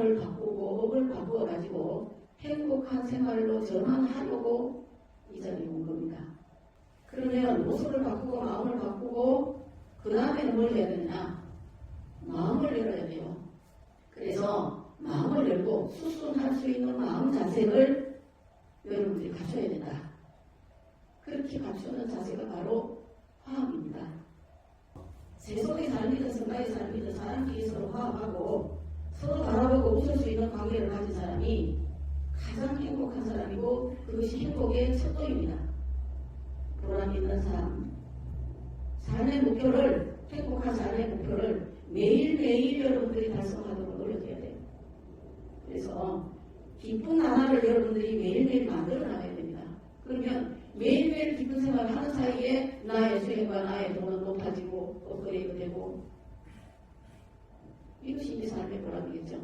마음을 바꾸고 업을 바꾸어 가지고 행복한 생활로 전환하려고 이 자리에 온 겁니다. 그러면 모습을 바꾸고 마음을 바꾸고 그 다음에는 뭘 해야 되냐? 마음을 열어야 돼요. 그래서 마음을 열고 수순할 수 있는 마음 자세를 여러분들이 갖춰야 된다. 그렇게 갖추는 자세가 바로 화합입니다. 세속의 삶이든 성가의 삶이든 사람끼리 서로 화합하고 서로 바 있는 관계를 가진 사람이 가장 행복한 사람이고 그것이 행복의 척도입니다. 보람 있는 삶, 삶의 목표를 행복한 삶의 목표를 매일매일 여러분들이 달성하도록 노력해야 돼요. 그래서 기쁜 하나를 여러분들이 매일매일 만들어 나가야 됩니다. 그러면 매일매일 기쁜 생활을 하는 사이에 나의 수행과 나의 돈은 높아지고 업그레이드 되고 이것이 이제 삶의 보람이겠죠.